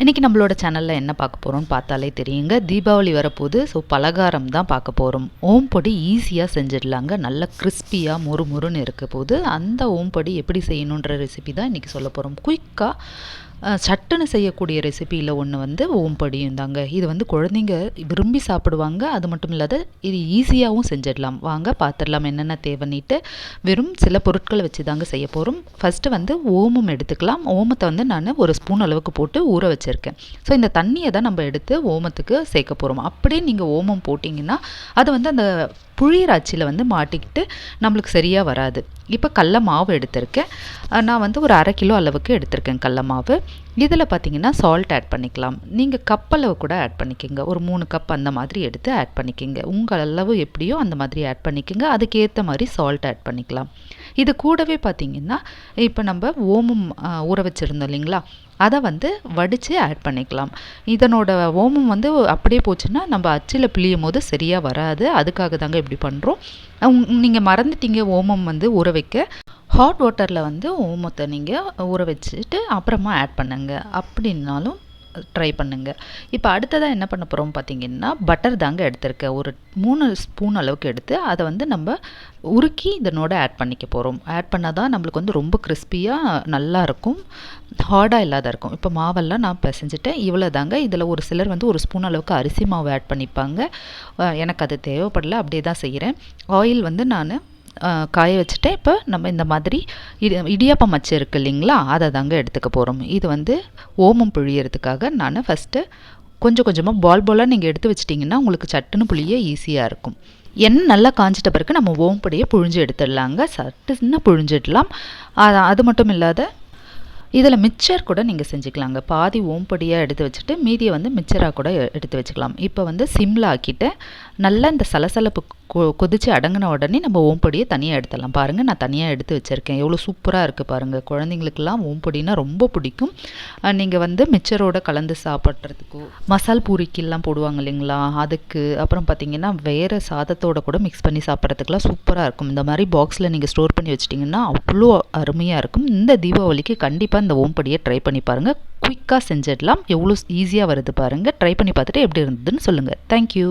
இன்றைக்கி நம்மளோட சேனலில் என்ன பார்க்க போகிறோம்னு பார்த்தாலே தெரியுங்க. தீபாவளி வரப்போகுது. ஸோ பலகாரம் தான் பார்க்க போகிறோம் ஓம் பொடி ஈஸியாக செஞ்சிடலாங்க. நல்ல கிறிஸ்பியாக மொறு மொறுன்னு இருக்க போது அந்த ஓம் பொடி எப்படி செய்யணுன்ற ரெசிபி தான் இன்றைக்கி சொல்ல போகிறோம் குயிக்காக சட்டுன்னு செய்யக்கூடிய ரெசிபியில் ஒன்று வந்து ஓம்படியும் தாங்க. இது வந்து குழந்தைங்க விரும்பி சாப்பிடுவாங்க. அது மட்டும் இல்லாத இது ஈஸியாகவும் செஞ்சிடலாம். வாங்க பார்த்துடலாம் என்னென்ன தேவைன்னிட்டு வெறும் சில பொருட்களை வச்சு தாங்க செய்ய போகிறோம் ஃபஸ்ட்டு வந்து ஓமம் எடுத்துக்கலாம். ஓமத்தை வந்து நான் ஒரு ஸ்பூன் அளவுக்கு போட்டு ஊற வச்சுருக்கேன். ஸோ இந்த தண்ணியை தான் நம்ம எடுத்து ஓமத்துக்கு சேர்க்க போகிறோம் அப்படியே நீங்கள் ஓமம் போட்டிங்கன்னா அது வந்து அந்த புழியிற அச்சில் வந்து மாட்டிக்கிட்டு நம்மளுக்கு சரியாக வராது. இப்போ கடல மாவு எடுத்திருக்கேன். நான் வந்து ஒரு அரை கிலோ அளவுக்கு எடுத்திருக்கேன் கடல மாவு. இதில் பார்த்தீங்கன்னா சால்ட் ஆட் பண்ணிக்கலாம். நீங்கள் கப் அளவு கூட ஆட் பண்ணிக்கோங்க. ஒரு மூணு கப் அந்த மாதிரி எடுத்து ஆட் பண்ணிக்கோங்க. உங்கள் அளவு எப்படியோ அந்த மாதிரி ஆட் பண்ணிக்கோங்க. அதுக்கேற்ற மாதிரி சால்ட் ஆட் பண்ணிக்கலாம். இது கூடவே பார்த்தீங்கன்னா இப்போ நம்ம ஓமம் ஊற வச்சுருந்தோம் இல்லைங்களா? அதை வந்து வடித்து ஆட் பண்ணிக்கலாம். இதனோட ஓமம் வந்து அப்படியே போச்சுன்னா நம்ம அச்சில் பிழியும் போது சரியாக வராது. அதுக்காக தாங்க இப்படி பண்ணுறோம் நீங்கள் மறந்துட்டீங்க ஓமம் வந்து ஊற வைக்க. ஹாட் வாட்டரில் வந்து ஓமத்தை நீங்கள் ஊற வச்சுட்டு அப்புறமா ஆட் பண்ணுங்கள் அப்படின்னாலும் ட்ரை பண்ணுங்கள் இப்போ அடுத்ததாக என்ன பண்ண போகிறோம் பார்த்தீங்கன்னா பட்டர் தாங்க எடுத்திருக்கேன். ஒரு மூணு ஸ்பூன் அளவுக்கு எடுத்து அதை வந்து நம்ம உருக்கி இதனோட ஆட் பண்ணிக்க போகிறோம் ஆட் பண்ணால் தான் நம்மளுக்கு வந்து ரொம்ப கிறிஸ்பியாக நல்லாயிருக்கும் ஹார்டாக இல்லாத இருக்கும். இப்போ மாவெல்லாம் நான் பிசைஞ்சிட்டேன். இவ்வளோ தாங்க. இதில் ஒரு சிலர் வந்து ஒரு ஸ்பூன் அளவுக்கு அரிசி மாவு ஆட் பண்ணிப்பாங்க. எனக்கு அது தேவைப்படல. அப்படியே தான் செய்கிறேன் ஆயில் வந்து நான் காய வச்சுட்டு இப்போ நம்ம இந்த மாதிரி இடி இடியாப்பம் மச்சு இருக்குது இல்லைங்களா? அதை தாங்க எடுத்துக்க போகிறோம் இது வந்து ஓமம் புழியறதுக்காக நான் ஃபஸ்ட்டு கொஞ்சம் கொஞ்சமாக பால் பாலாக நீங்கள் எடுத்து வச்சிட்டிங்கன்னா உங்களுக்கு சட்டுன்னு புளிய ஈஸியாக இருக்கும். எண்ணெய் நல்லா காஞ்சிட்ட பிறகு நம்ம ஓம்படியை புழிஞ்சு எடுத்துடலாங்க. சட்டுன்னு புழிஞ்சிடலாம். அது அது மட்டும் இல்லாத இதில் மிக்சர் கூட நீங்கள் செஞ்சுக்கலாங்க. பாதி ஓம்படியாக எடுத்து வச்சுட்டு மீதியை வந்து மிக்சராக கூட எடுத்து வச்சுக்கலாம். இப்போ வந்து சிம்மில் ஆக்கிட்டு நல்லா இந்த சலசலப்பு கொ கொதித்து அடங்கின உடனே நம்ம ஓம்பொடியை தனியாக எடுத்துடலாம். பாருங்கள் நான் தனியாக எடுத்து வச்சுருக்கேன். எவ்வளோ சூப்பராக இருக்குது பாருங்கள் குழந்தைங்களுக்கெல்லாம் ஓம்பொடினா ரொம்ப பிடிக்கும். நீங்கள் வந்து மிச்சரோட கலந்து சாப்பிட்றதுக்கோ மசால் பூரிக்கெல்லாம் போடுவாங்க இல்லைங்களா? அதுக்கு அப்புறம் பார்த்திங்கன்னா வேறு சாதத்தோட கூட மிக்ஸ் பண்ணி சாப்பிட்றதுக்குலாம் சூப்பராக இருக்கும். இந்த மாதிரி பாக்ஸில் நீங்கள் ஸ்டோர் பண்ணி வச்சிட்டிங்கன்னா அவ்வளோ அருமையாக இருக்கும். இந்த தீபாவளிக்கு கண்டிப்பாக இந்த ஓம்பொடியை ட்ரை பண்ணி பாருங்கள் குயிக்காக செஞ்சிடலாம். எவ்வளோ ஈஸியாக வருது பாருங்கள் ட்ரை பண்ணி பார்த்துட்டு எப்படி இருந்ததுன்னு சொல்லுங்கள் தேங்க்யூ